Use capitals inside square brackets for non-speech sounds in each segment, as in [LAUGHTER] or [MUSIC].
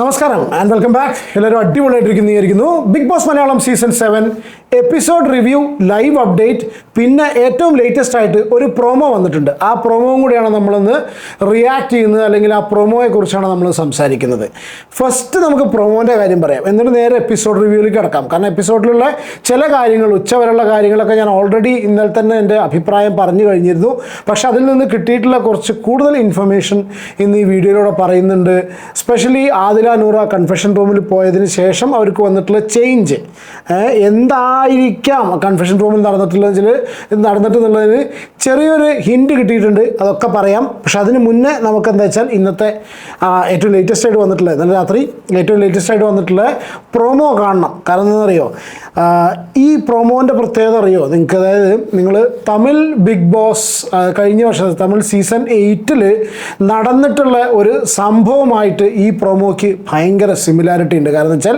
നമസ്കാരം and welcome back എല്ലാവരും അടിപൊളിയായിട്ടിരിക്കുന്നു Bigg Boss Malayalam season seven episode review live update പിന്നെ ഏറ്റവും ലേറ്റസ്റ്റ് ആയിട്ട് ഒരു പ്രൊമോ വന്നിട്ടുണ്ട്. ആ പ്രൊമോയും കൂടിയാണ് നമ്മളിന്ന് റിയാക്ട് ചെയ്യുന്നത് അല്ലെങ്കിൽ ആ പ്രൊമോയെ കുറിച്ചാണ് നമ്മൾ സംസാരിക്കുന്നത്. ഫസ്റ്റ് നമുക്ക് പ്രൊമോന്റെ കാര്യം പറയാം. എന്നിട്ട് നേരെ എപ്പിസോഡ് റിവ്യൂവിലേക്ക് കിടക്കാം. കാരണം എപ്പിസോഡിലുള്ള ചില കാര്യങ്ങൾ ഉച്ചവരെയുള്ള കാര്യങ്ങളൊക്കെ ഞാൻ ഓൾറെഡി ഇന്നലെ തന്നെ എന്റെ അഭിപ്രായം പറഞ്ഞു കഴിഞ്ഞിരുന്നു. പക്ഷെ അതിൽ നിന്ന് കിട്ടിയിട്ടുള്ള കുറച്ച് കൂടുതൽ ഇൻഫർമേഷൻ ഇന്ന് ഈ വീഡിയോയിലൂടെ പറയുന്നുണ്ട്. സ്പെഷ്യലി ആദില നൂറ കൺഫെഷൻ റൂമിൽ പോയതിന് ശേഷം അവർക്ക് വന്നിട്ടുള്ള ചേഞ്ച് എന്തായിരിക്കാം കൺഫെഷൻ റൂമിൽ വെച്ചാൽ നടന്നിട്ടുള്ളതിന് ചെറിയൊരു ഹിന്റ് കിട്ടിയിട്ടുണ്ട്. അതൊക്കെ പറയാം. പക്ഷെ അതിന് മുന്നേ നമുക്ക് എന്താ വെച്ചാൽ ഇന്നത്തെ ഏറ്റവും ലേറ്റസ്റ്റ് ആയിട്ട് വന്നിട്ടുള്ള ഇന്നലെ രാത്രി ഏറ്റവും ലേറ്റസ്റ്റ് ആയിട്ട് വന്നിട്ടുള്ള പ്രൊമോ കാണണം. കാരണം എന്താണെന്നറിയോ? ഈ പ്രൊമോന്റെ പ്രത്യേകത അറിയോ? നിങ്ങൾക്ക് അതായത് നിങ്ങൾ തമിഴ് ബിഗ് ബോസ് കഴിഞ്ഞ വർഷം തമിഴ് സീസൺ എയ്റ്റിൽ നടന്നിട്ടുള്ള ഒരു സംഭവമായിട്ട് ഈ പ്രൊമോയ്ക്ക് ഭയങ്കര സിമിലാരിറ്റി ഉണ്ട്. കാരണം വെച്ചാൽ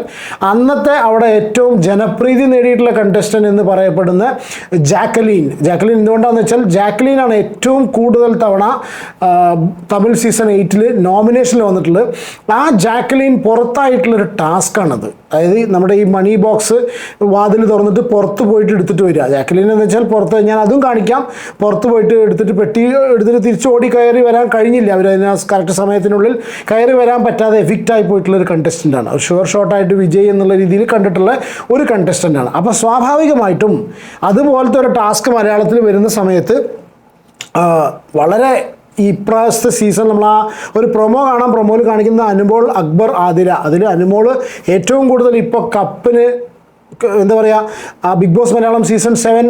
അന്നത്തെ അവിടെ ഏറ്റവും ജനപ്രീതി നേടിയിട്ടുള്ള കണ്ടസ്റ്റന്റ് എന്ന് പറയപ്പെടുന്ന ജാക്കലീൻ. ജാക്കലീൻ എന്തുകൊണ്ടാണെന്ന് വെച്ചാൽ ജാക്കലീനാണ് ഏറ്റവും കൂടുതൽ തവണ തമിഴ് സീസൺ എയ്റ്റിൽ നോമിനേഷനിൽ വന്നിട്ടുള്ളത്. ആ ജാക്കലീൻ പുറത്തായിട്ടുള്ളൊരു ടാസ്ക്കാണത് അതായത് നമ്മുടെ ഈ മണി ബോക്സ് വാതിൽ തുറന്നിട്ട് പുറത്ത് പോയിട്ട് എടുത്തിട്ട് വരിക. ജാക്കലിൻ എന്ന് വെച്ചാൽ പുറത്ത് ഞാൻ അതും കാണിക്കാം. പുറത്ത് പോയിട്ട് എടുത്തിട്ട് പെട്ടി എടുത്തിട്ട് തിരിച്ച് ഓടി കയറി വരാൻ കഴിഞ്ഞില്ല. അവർ അതിന് കറക്റ്റ് സമയത്തിനുള്ളിൽ കയറി വരാൻ പറ്റാതെ എഫിക്റ്റ് ആയി പോയിട്ടുള്ള ഒരു കണ്ടസ്റ്റന്റാണ് ആണ്. ഷുവർ ഷോട്ടായിട്ട് വിജയ് എന്നുള്ള രീതിയിൽ കണ്ടിട്ടുള്ള ഒരു കണ്ടസ്റ്റന്റാണ് അപ്പോൾ സ്വാഭാവികമായിട്ടും അതുപോലത്തെ ഒരു ടാസ്ക് മലയാളത്തിൽ വരുന്ന സമയത്ത് വളരെ ഈ ഇപ്രാവശ്യത്തെ സീസൺ നമ്മൾ ആ ഒരു പ്രൊമോ കാണാം. പ്രൊമോയിൽ കാണിക്കുന്ന അനുമോൾ അക്ബർ ആതിര. അതിൽ അനുമോൾ ഏറ്റവും കൂടുതൽ ഇപ്പോൾ കപ്പിന് എന്താ പറയുക ആ Bigg Boss Malayalam season seven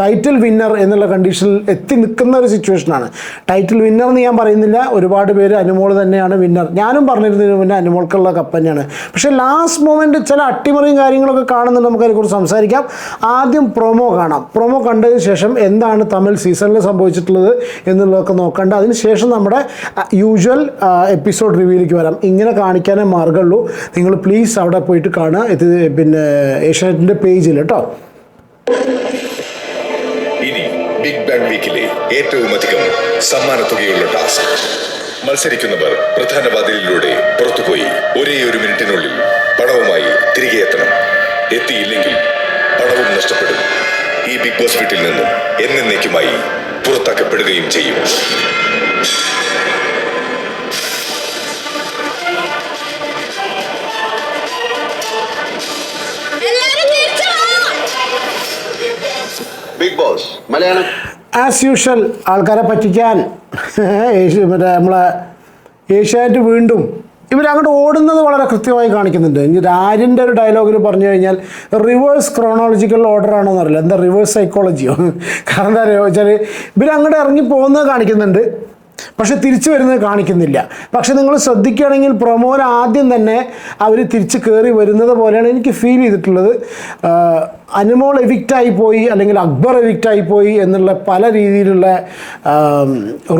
title winner എന്നുള്ള കണ്ടീഷനിൽ എത്തി നിൽക്കുന്ന ഒരു സിറ്റുവേഷനാണ് ടൈറ്റിൽ വിന്നർ എന്ന് ഞാൻ പറയുന്നില്ല. ഒരുപാട് പേര് അനുമോൾ തന്നെയാണ് വിന്നർ ഞാനും പറഞ്ഞിരുന്നതിന് മുന്നേ അനുമോൾക്കുള്ള കപ്പ് തന്നെയാണ്. പക്ഷേ ലാസ്റ്റ് മൊമെന്റ് ചില അട്ടിമറിയും കാര്യങ്ങളൊക്കെ കാണുന്നുണ്ട്. നമുക്ക് അതിനെക്കുറിച്ച് സംസാരിക്കാം. ആദ്യം പ്രൊമോ കാണാം. പ്രൊമോ കണ്ടതിന് ശേഷം എന്താണ് തമിഴ് സീസണിൽ സംഭവിച്ചിട്ടുള്ളത് എന്നുള്ളതൊക്കെ നോക്കണ്ട. അതിന് ശേഷം നമ്മുടെ യൂഷ്വൽ എപ്പിസോഡ് റിവ്യൂയിലേക്ക് വരാം. ഇങ്ങനെ കാണിക്കാനേ മാർഗമുള്ളൂ നിങ്ങൾ പ്ലീസ് അവിടെ പോയിട്ട് കാണുക. ഇത് പിന്നെ ഏഷ്യാനെറ്റിന്റെ പേജിൽ കേട്ടോ ഇനി ബിഗ് ബാങ് വീക്കിലെ ഏറ്റവും അധികം സമ്മാനത്തുകയുള്ള ടാസ്ക്. മത്സരിക്കുന്നവർ പ്രധാന വാതിലിലൂടെ പുറത്തുപോയി ഒരേ ഒരു മിനിറ്റിനുള്ളിൽ പണവുമായി തിരികെ എത്തണം. എത്തിയില്ലെങ്കിൽ പണവും നഷ്ടപ്പെടും. ഈ ബിഗ് ബോസ് വീട്ടിൽ നിന്നും എന്നേക്കുമായി പുറത്താക്കപ്പെടുകയും ചെയ്യും. മലയാളം. ആസ് യൂഷ്വൽ ആൾക്കാരെ പറ്റിക്കാൻ [LAUGHS] മറ്റേ നമ്മളെ ഏഷ്യാനെറ്റ് വീണ്ടും ഇവരങ്ങോട്ട് ഓടുന്നത് വളരെ കൃത്യമായി കാണിക്കുന്നുണ്ട്. ഇനി രാജിന്റെ ഒരു ഡയലോഗിൽ പറഞ്ഞു കഴിഞ്ഞാൽ റിവേഴ്സ് ക്രോണോളജിക്കൽ ഓർഡർ ആണോ എന്നറിയില്ല എന്താ റിവേഴ്സ് സൈക്കോളജിയോ [LAUGHS] കാരണം എന്താ വെച്ചാൽ ഇവരങ്ങോട്ട് ഇറങ്ങി പോകുന്നത് കാണിക്കുന്നുണ്ട്. പക്ഷെ തിരിച്ചു വരുന്നത് കാണിക്കുന്നില്ല. പക്ഷെ നിങ്ങൾ ശ്രദ്ധിക്കുകയാണെങ്കിൽ പ്രൊമോയിൽ ആദ്യം തന്നെ അവർ തിരിച്ച് കയറി വരുന്നത് പോലെയാണ് എനിക്ക് ഫീൽ ചെയ്തിട്ടുള്ളത്. അനുമോൾ എവിക്റ്റായി പോയി അല്ലെങ്കിൽ അക്ബർ എവിക്റ്റായി പോയി എന്നുള്ള പല രീതിയിലുള്ള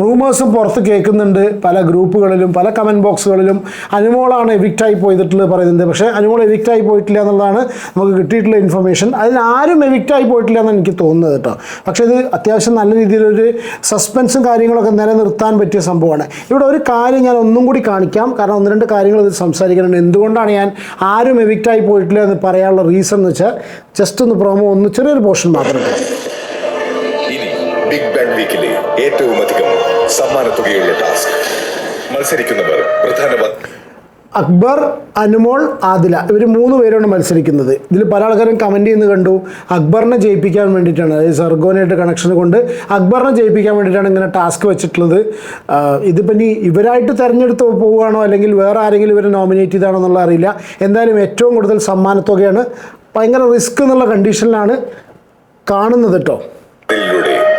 റൂമേഴ്സും പുറത്ത് കേൾക്കുന്നുണ്ട്. പല ഗ്രൂപ്പുകളിലും പല കമന്റ് ബോക്സുകളിലും അനുമോളാണ് എവിക്റ്റായി പോയിട്ടുള്ളത് പറയുന്നത്. പക്ഷേ അനുമോൾ എവിക്റ്റായി പോയിട്ടില്ല എന്നുള്ളതാണ് നമുക്ക് കിട്ടിയിട്ടുള്ള ഇൻഫർമേഷൻ അതിലാരും ആരും എവിക്റ്റായി പോയിട്ടില്ല എന്ന് എനിക്ക് തോന്നുന്നത് കേട്ടോ. പക്ഷേ ഇത് അത്യാവശ്യം നല്ല രീതിയിലൊരു സസ്പെൻസും കാര്യങ്ങളൊക്കെ നിലനിർത്താൻ പറ്റിയ സംഭവമാണ്. ഇവിടെ ഒരു കാര്യം ഞാൻ ഒന്നും കൂടി കാണിക്കാം. കാരണം ഒന്ന് രണ്ട് കാര്യങ്ങൾ ഇത് സംസാരിക്കുന്നുണ്ട് എന്തുകൊണ്ടാണ് ഞാൻ ആരും എവിക്റ്റായി പോയിട്ടില്ല എന്ന് പറയാനുള്ള റീസൺ എന്ന് വെച്ചാൽ ജസ്റ്റ് ഒന്ന് പ്രോമോ ഒന്ന് ചെറിയൊരു പോർഷൻ മാത്രം ഇനി ബിഗ് ഏറ്റവും അധികം സമ്മാനത്തുകയുള്ള ടാസ്ക് മത്സരിക്കുന്നവർ പ്രധാന വാ- അക്ബർ അനുമോൾ ആദില ഇവർ മൂന്ന് പേരാണ് മത്സരിക്കുന്നത്. ഇതിൽ പല ആൾക്കാരും കമന്റ് ചെയ്യുന്നത് കണ്ടു. അക്ബറിനെ ജയിപ്പിക്കാൻ വേണ്ടിയിട്ടാണ്. അതായത് സർഗോനായിട്ട് കണക്ഷൻ കൊണ്ട് അക്ബറിനെ ജയിപ്പിക്കാൻ വേണ്ടിയിട്ടാണ് ഇങ്ങനെ ടാസ്ക് വെച്ചിട്ടുള്ളത്. ഇതിപ്പോൾ ഇനി ഇവരായിട്ട് തിരഞ്ഞെടുത്ത് പോവുകയാണോ അല്ലെങ്കിൽ വേറെ ആരെങ്കിലും ഇവരെ നോമിനേറ്റ് ചെയ്താണോ എന്നുള്ള അറിയില്ല. എന്തായാലും ഏറ്റവും കൂടുതൽ സമ്മാനത്തുകയാണ്. ഭയങ്കര റിസ്ക് എന്നുള്ള കണ്ടീഷനിലാണ് കാണുന്നത് കേട്ടോ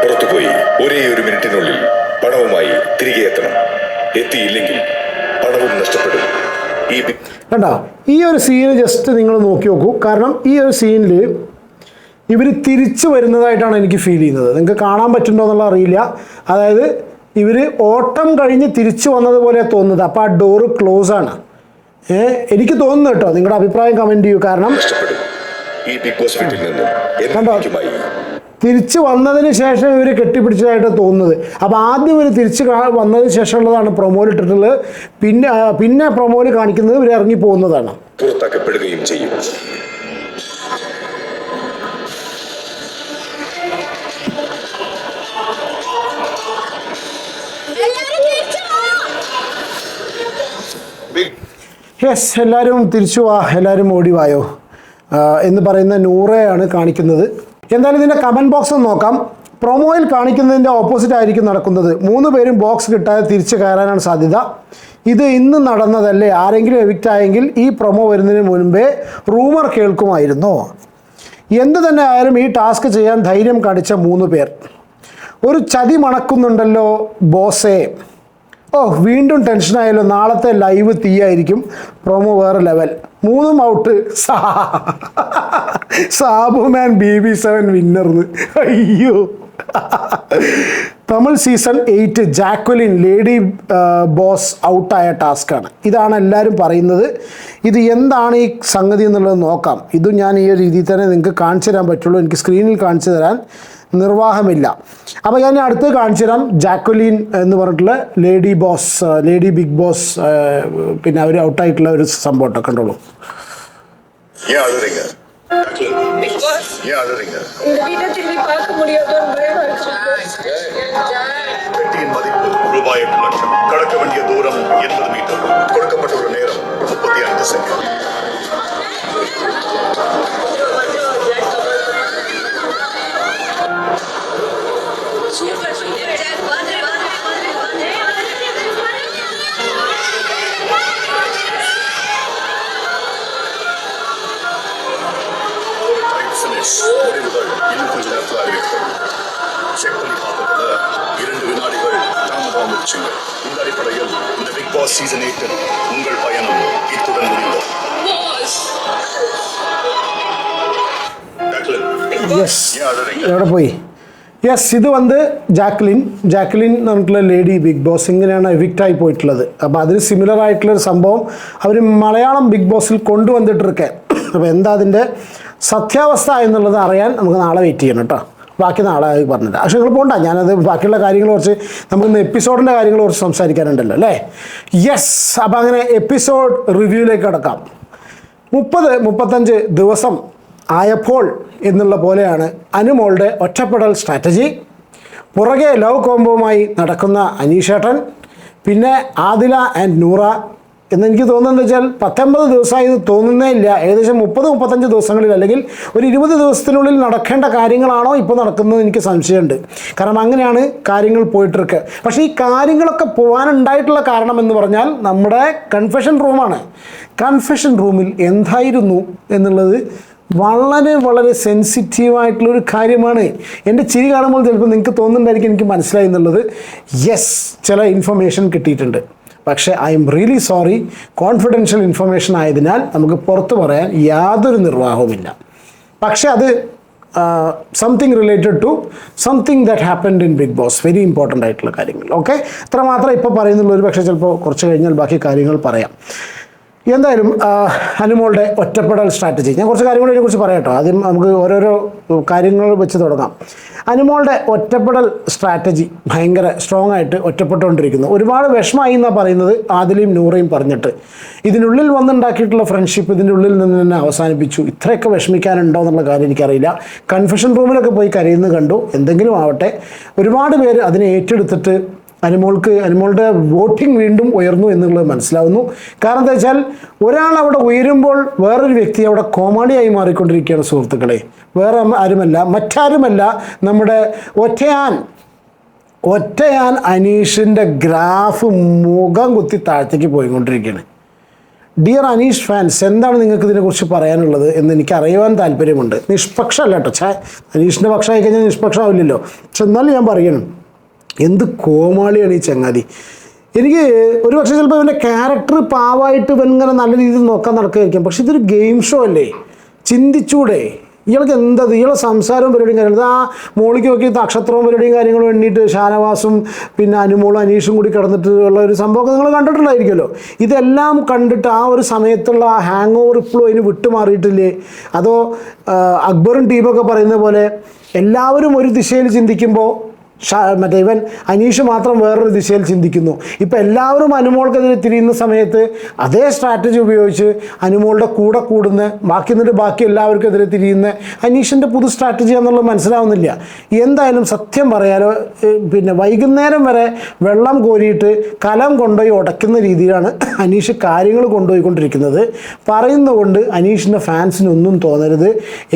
പുറത്തുപോയി ഒരേ ഒരു മിനിറ്റിനുള്ളിൽ പണവുമായി തിരികെ എത്തണം. എത്തിയില്ലെങ്കിൽ പണവും നഷ്ടപ്പെടും. കണ്ടോ? ഈ ഒരു സീൻ ജസ്റ്റ് നിങ്ങൾ നോക്കി നോക്കൂ. കാരണം ഈ ഒരു സീനിൽ ഇവർ തിരിച്ചു വരുന്നതായിട്ടാണ് എനിക്ക് ഫീൽ ചെയ്യുന്നത്. നിങ്ങൾക്ക് കാണാൻ പറ്റുന്നുണ്ടോ എന്നുള്ള അറിയില്ല. അതായത് ഇവർ ഓട്ടം കഴിഞ്ഞ് തിരിച്ചു വന്നതുപോലെ തോന്നുന്നത്. അപ്പോൾ ആ ഡോറ് ക്ലോസ് ആണ്. ഏ? എനിക്ക് തോന്നുന്നു കേട്ടോ. നിങ്ങളുടെ അഭിപ്രായം കമന്റ് ചെയ്യൂ. കാരണം കണ്ടോ? തിരിച്ച് വന്നതിന് ശേഷം ഇവർ കെട്ടിപ്പിടിച്ചതായിട്ട് തോന്നുന്നത്. അപ്പോൾ ആദ്യം ഇവർ തിരിച്ച് വന്നതിന് ശേഷമുള്ളതാണ് പ്രൊമോയിൽ ഇട്ടിട്ടുള്ളത് പിന്നെ പിന്നെ പ്രൊമോയിൽ കാണിക്കുന്നത് ഇവർ ഇറങ്ങി പോകുന്നതാണ്. പുറത്താക്കപ്പെടുകയും ചെയ്യും. യെസ് എല്ലാവരും തിരിച്ചു വാ എല്ലാവരും ഓടി വായോ? എന്ന് പറയുന്ന നൂറയാണ് കാണിക്കുന്നത്. എന്തായാലും ഇതിന്റെ കമന്റ് ബോക്സ് ഒന്ന് നോക്കാം. പ്രൊമോയിൽ കാണിക്കുന്നതിന്റെ ഓപ്പോസിറ്റ് ആയിരിക്കും നടക്കുന്നത്. മൂന്ന് പേരും ബോക്സ് കിട്ടാതെ തിരിച്ചു കയറാനാണ് സാധ്യത. ഇത് ഇന്ന് നടന്നതല്ലേ? ആരെങ്കിലും എവിക്റ്റ് ആയെങ്കിൽ ഈ പ്രൊമോ വരുന്നതിന് മുൻപേ റൂമർ കേൾക്കുമായിരുന്നു. എന്ത് തന്നെ ആയാലും ഈ ടാസ്ക് ചെയ്യാൻ ധൈര്യം കാണിച്ച മൂന്ന് പേർ. ഒരു ചതി മണക്കുന്നുണ്ടല്ലോ ബോസേ. ഓ വീണ്ടും ടെൻഷനായല്ലോ നാളത്തെ ലൈവ് തീയായിരിക്കും പ്രൊമോ വേറെ ലെവൽ മൂന്നും out Sabumon B B seven വിന്നർന്ന് അയ്യോ. Tamil season eight Jacqueline lady boss ഔട്ടായ ടാസ്ക്കാണ് ഇതാണ് എല്ലാവരും പറയുന്നത്. ഇത് എന്താണ് ഈ സംഗതി എന്നുള്ളത് നോക്കാം. ഇതും ഞാൻ ഈ രീതിയിൽ തന്നെ നിങ്ങൾക്ക് കാണിച്ചു തരാൻ പറ്റുള്ളൂ. എനിക്ക് സ്ക്രീനിൽ കാണിച്ചു തരാൻ. നിർവാഹമില്ല അപ്പോൾ ഞാൻ അടുത്ത് കാണിച്ചു തരാം ജാക്വലിൻ എന്ന് പറഞ്ഞിട്ടുള്ള lady boss lady big boss പിന്നെ അവർ ഔട്ടായിട്ടുള്ള ഒരു സംഭവം കേട്ടോ കണ്ടോളൂ ஏன் அழுறீங்க ஏன் அழுறீங்க இந்த வீட்டை திரும்பி பார்க்க முடியாதோன்னு பயமா இருக்கு பெட்டியின் மதிப்பு ரூபாய் எட்டு லட்சம் கடக்க வேண்டிய தூரம் எண்பது மீட்டர் கொடுக்கப்பட்டுள்ள நேரம் முப்பத்தி ஐந்து செகண்ட் டைம் ஃபினிஷ் முடிவுகள் இன்னும் கொஞ்ச நேரத்தில் அறிவிக்கப்படும் செக் பண்ணி பார்த்ததுல இரண்டு வினாடிகள் தாமதமாகிடுச்சுங்க இந்த அடிப்படையில் இந்த பிக் பாஸ் சீசன் எயிட்டில் உங்கள் பயணம் இத்துடன் முடிந்தது டக்ளன், യെസ് ஏன் அழுறீங்க എവിടെ പോയി യെസ് ഇത് വന്ന് ജാക്ലിൻ ജാക്ലിൻ എന്ന് പറഞ്ഞിട്ടുള്ള ലേഡി ബിഗ് ബോസ് ഇങ്ങനെയാണ് എവിക്റ്റായി പോയിട്ടുള്ളത് അപ്പോൾ അതിന് സിമിലർ ആയിട്ടുള്ളൊരു സംഭവം അവർ മലയാളം ബിഗ് ബോസിൽ കൊണ്ടുവന്നിട്ടിരിക്കെ അപ്പോൾ എന്താ അതിൻ്റെ സത്യാവസ്ഥ എന്നുള്ളത് അറിയാൻ നമുക്ക് നാളെ വെയിറ്റ് ചെയ്യണം കേട്ടോ ബാക്കി നാളെ പറഞ്ഞിട്ട് പക്ഷേ നിങ്ങൾ പോണ്ട ഞാനത് ബാക്കിയുള്ള കാര്യങ്ങൾ കുറച്ച് നമുക്കിന്ന് എപ്പിസോഡിന്റെ കാര്യങ്ങൾ കുറച്ച് സംസാരിക്കാനുണ്ടല്ലോ അല്ലേ? യെസ് അപ്പം അങ്ങനെ എപ്പിസോഡ് റിവ്യൂയിലേക്ക് കിടക്കാം. മുപ്പത് മുപ്പത്തഞ്ച് ദിവസം ആയപ്പോൾ എന്നുള്ള പോലെയാണ് അനുമോളുടെ ഒറ്റപ്പെടൽ സ്ട്രാറ്റജി പുറകെ ലവ് കോംബോമായി നടക്കുന്ന അനീഷേട്ടൻ പിന്നെ ആദില ആൻഡ് നൂറ എന്നെനിക്ക് തോന്നുന്നത് വെച്ചാൽ പത്തൊമ്പത് ദിവസമായി ഇത് തോന്നുന്നേ ഇല്ല. ഏകദേശം മുപ്പത് മുപ്പത്തഞ്ച് ദിവസങ്ങളിൽ അല്ലെങ്കിൽ ഒരു ഇരുപത് ദിവസത്തിനുള്ളിൽ നടക്കേണ്ട കാര്യങ്ങളാണോ ഇപ്പോൾ നടക്കുന്നത് എനിക്ക് സംശയമുണ്ട്. കാരണം അങ്ങനെയാണ് കാര്യങ്ങൾ പോയിട്ടിരിക്കുക പക്ഷേ ഈ കാര്യങ്ങളൊക്കെ പോകാനുണ്ടായിട്ടുള്ള കാരണം എന്ന് പറഞ്ഞാൽ നമ്മുടെ കൺഫെഷൻ റൂമാണ് കൺഫെഷൻ റൂമിൽ എന്തായിരുന്നു എന്നുള്ളത് വളരെ വളരെ സെൻസിറ്റീവായിട്ടുള്ളൊരു കാര്യമാണ്. എന്റെ ചിരി കാണുമ്പോൾ ചിലപ്പോൾ നിങ്ങൾക്ക് തോന്നുന്നുണ്ടായിരിക്കും എനിക്ക് മനസ്സിലായി എന്നുള്ളത്. യെസ് ചില ഇൻഫർമേഷൻ കിട്ടിയിട്ടുണ്ട്. പക്ഷേ I'm really sorry confidential information ആയതിനാൽ നമുക്ക് പുറത്തു പറയാൻ യാതൊരു നിർവാഹവുമില്ല. പക്ഷേ അത് something related to something that happened in big boss very important ആയിട്ടുള്ള കാര്യങ്ങൾ. ഓക്കെ മാത്രമേ ഇപ്പോൾ പറയുന്നുള്ളൂ ഒരു പക്ഷേ ചിലപ്പോൾ കുറച്ച് കഴിഞ്ഞാൽ ബാക്കി കാര്യങ്ങൾ പറയാം. എന്തായാലും അനുമോളുടെ ഒറ്റപ്പെടൽ സ്ട്രാറ്റജി ഞാൻ കുറച്ച് കാര്യങ്ങൾ ഇതിനെക്കുറിച്ച് പറയാം കേട്ടോ. ആദ്യം നമുക്ക് ഓരോരോ കാര്യങ്ങൾ വെച്ച് തുടങ്ങാം. അനുമോളുടെ ഒറ്റപ്പെടൽ സ്ട്രാറ്റജി ഭയങ്കര സ്ട്രോങ് ആയിട്ട് ഒറ്റപ്പെട്ടുകൊണ്ടിരിക്കുന്നു. ഒരുപാട് വിഷമമായി എന്നാണ് പറയുന്നത് ആദിലയും നൂറയും പറഞ്ഞിട്ട്. ഇതിനുള്ളിൽ വന്നുണ്ടാക്കിയിട്ടുള്ള ഫ്രണ്ട്ഷിപ്പ് ഇതിന്റെ ഉള്ളിൽ നിന്ന് തന്നെ അവസാനിപ്പിച്ചു. ഇത്രയൊക്കെ വിഷമിക്കാനുണ്ടോ എന്നുള്ള കാര്യം എനിക്കറിയില്ല. കൺഫെഷൻ റൂമിലൊക്കെ പോയി കരയുന്നത് കണ്ടു. എന്തെങ്കിലും ആവട്ടെ. ഒരുപാട് പേര് അതിനെ ഏറ്റെടുത്തിട്ട് അനുമോൾക്ക് അനുമോളുടെ വോട്ടിംഗ് വീണ്ടും ഉയർന്നു എന്നുള്ളത് മനസ്സിലാവുന്നു. കാരണം എന്താ വെച്ചാൽ ഒരാൾ അവിടെ ഉയരുമ്പോൾ വേറൊരു വ്യക്തി അവിടെ കോമാളിയായി മാറിക്കൊണ്ടിരിക്കുകയാണ് സുഹൃത്തുക്കളെ. വേറെ ആരുമല്ല മറ്റാരുമല്ല നമ്മുടെ ഒറ്റയാൻ. ഒറ്റയാൻ അനീഷിന്റെ ഗ്രാഫ് മുഖം കുത്തി താഴത്തേക്ക് പോയിക്കൊണ്ടിരിക്കുകയാണ്. ഡിയർ അനീഷ് ഫാൻസ് എന്താണ് നിങ്ങൾക്ക് ഇതിനെക്കുറിച്ച് പറയാനുള്ളത് എന്ന് എനിക്ക് അറിയുവാൻ താല്പര്യമുണ്ട്. നിഷ്പക്ഷമല്ല കേട്ടോ. ചാ അനീഷിന്റെ പക്ഷമായി കഴിഞ്ഞാൽ നിഷ്പക്ഷമാവില്ലല്ലോ. പക്ഷെ എന്നാലും ഞാൻ പറയണം. എന്ത് കോമാളിയാണ് ഈ ചങ്ങാതി? എനിക്ക് ഒരു പക്ഷേ ചിലപ്പോൾ ഇവന്റെ ക്യാരക്ടർ പാവായിട്ട് ഇവൻ ഇങ്ങനെ നല്ല രീതിയിൽ നോക്കാൻ നടക്കുകയായിരിക്കും പക്ഷെ ഇതൊരു ഗെയിം ഷോ അല്ലേ? ചിന്തിച്ചൂടെ? ഇയാൾക്ക് എന്തത്? ഇയാളെ സംസാരവും പരിപാടിയും കാര്യങ്ങളും. ആ മോളിക്ക് നോക്കി നക്ഷത്രവും പരിപാടിയും കാര്യങ്ങളും എണ്ണിയിട്ട് ഷാനവാസും പിന്നെ അനുമോളും അനീഷും കൂടി കിടന്നിട്ട് ഉള്ള ഒരു സംഭവം നിങ്ങൾ കണ്ടിട്ടുണ്ടായിരിക്കുമല്ലോ. ഇതെല്ലാം കണ്ടിട്ട് ആ ഒരു സമയത്തുള്ള ആ ഹാങ് ഓവർ ഇപ്പോഴും അതിന് വിട്ടുമാറിയിട്ടില്ലേ? അതോ അക്ബറും ടീമൊക്കെ പറയുന്ന പോലെ എല്ലാവരും ഒരു ദിശയിൽ ചിന്തിക്കുമ്പോൾ മറ്റേ ഇവൻ അനീഷ് മാത്രം വേറൊരു ദിശയിൽ ചിന്തിക്കുന്നു. ഇപ്പം എല്ലാവരും അനുമോൾക്കെതിരെ തിരിയുന്ന സമയത്ത് അതേ സ്ട്രാറ്റജി ഉപയോഗിച്ച് അനുമോളുടെ കൂടെ കൂടുന്ന ബാക്കി നിന്നിട്ട് ബാക്കി എല്ലാവർക്കെതിരെ തിരിയുന്ന അനീഷിന്റെ പുതു സ്ട്രാറ്റജി എന്നുള്ളത് മനസ്സിലാവുന്നില്ല. എന്തായാലും സത്യം പറയാലോ പിന്നെ വൈകുന്നേരം വരെ വെള്ളം കോരിയിട്ട് കലം കൊണ്ടുപോയി ഉടയ്ക്കുന്ന രീതിയിലാണ് അനീഷ് കാര്യങ്ങൾ കൊണ്ടുപോയിക്കൊണ്ടിരിക്കുന്നത്. പറയുന്നതുകൊണ്ട് അനീഷിന്റെ ഫാൻസിനൊന്നും തോന്നരുത്.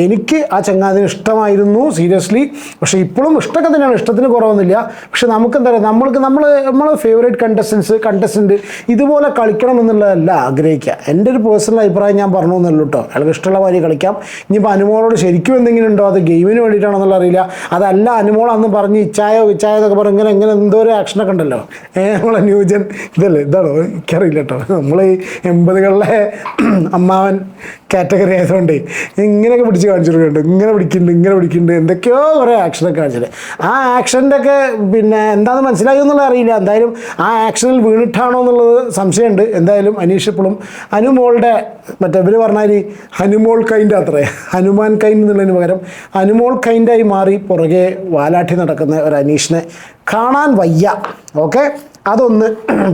എനിക്ക് ആ ചങ്ങാതിന് ഇഷ്ടമായിരുന്നു സീരിയസ്ലി. പക്ഷേ ഇപ്പോഴും ഇഷ്ടമൊക്കെ തന്നെയാണ് ഇഷ്ടത്തിന് കുറവൊന്നുമില്ല. പക്ഷെ നമുക്ക് എന്താ പറയുക നമ്മൾക്ക് നമ്മൾ നമ്മൾ ഫേവറേറ്റ് കണ്ടസ്റ്റൻസ് കണ്ടസ്റ്റന്റ് ഇതുപോലെ കളിക്കണം എന്നുള്ളതല്ല ആഗ്രഹിക്കുക. എന്റെ ഒരു പേഴ്സണൽ അഭിപ്രായം ഞാൻ പറഞ്ഞു എന്നുള്ളൂ കേട്ടോ അയാൾക്ക് ഇഷ്ടമുള്ള മാതിരി കളിക്കാം. ഇനിയിപ്പോൾ അനുമോളോട് ശരിക്കും എന്തെങ്കിലും ഉണ്ടോ? അത് ഗെയിമിന് വേണ്ടിയിട്ടാണെന്നുള്ള അറിയില്ല. അതല്ല അനുമോൾ അന്ന് പറഞ്ഞ് ഇച്ചായോ ഇച്ചായോ എന്നൊക്കെ പറഞ്ഞ് ഇങ്ങനെ ഇങ്ങനെ എന്തോ ഒരു ആക്ഷനൊക്കെ ഉണ്ടല്ലോ. ഏ നമ്മളെ ന്യൂജൻ ഇതല്ലേ ഇതാണോ? എനിക്കറിയില്ല കേട്ടോ നമ്മൾ ഈ എൺപതുകളിലെ അമ്മാവൻ കാറ്റഗറി ആയതുകൊണ്ട് ഇങ്ങനെയൊക്കെ പിടിച്ച് കാണിച്ചിട്ടുണ്ട് ഇങ്ങനെ പിടിക്കുന്നുണ്ട് ഇങ്ങനെ പിടിക്കുന്നുണ്ട് എന്തൊക്കെയോ കുറേ ആക്ഷനൊക്കെ കാണിച്ചിട്ട് ആ ആക്ഷന്റെ ഒക്കെ പിന്നെ എന്താണെന്ന് മനസ്സിലായി എന്നുള്ളത് അറിയില്ല. എന്തായാലും ആ ആക്ഷനിൽ വീണിട്ടാണോ എന്നുള്ളത് സംശയമുണ്ട്. എന്തായാലും അനീഷ് ഇപ്പോഴും അനുമോളുടെ മറ്റേ ഇവർ പറഞ്ഞാൽ ഹനുമോൾ കൈന്റെ അത്രേ. ഹനുമാൻ കൈൻ എന്നുള്ളതിന് പകരം അനുമോൾ കൈൻഡായി മാറി പുറകെ വാലാട്ടി നടക്കുന്ന ഒരു അനീഷിനെ കാണാൻ വയ്യ. ഓക്കെ അതൊന്ന്.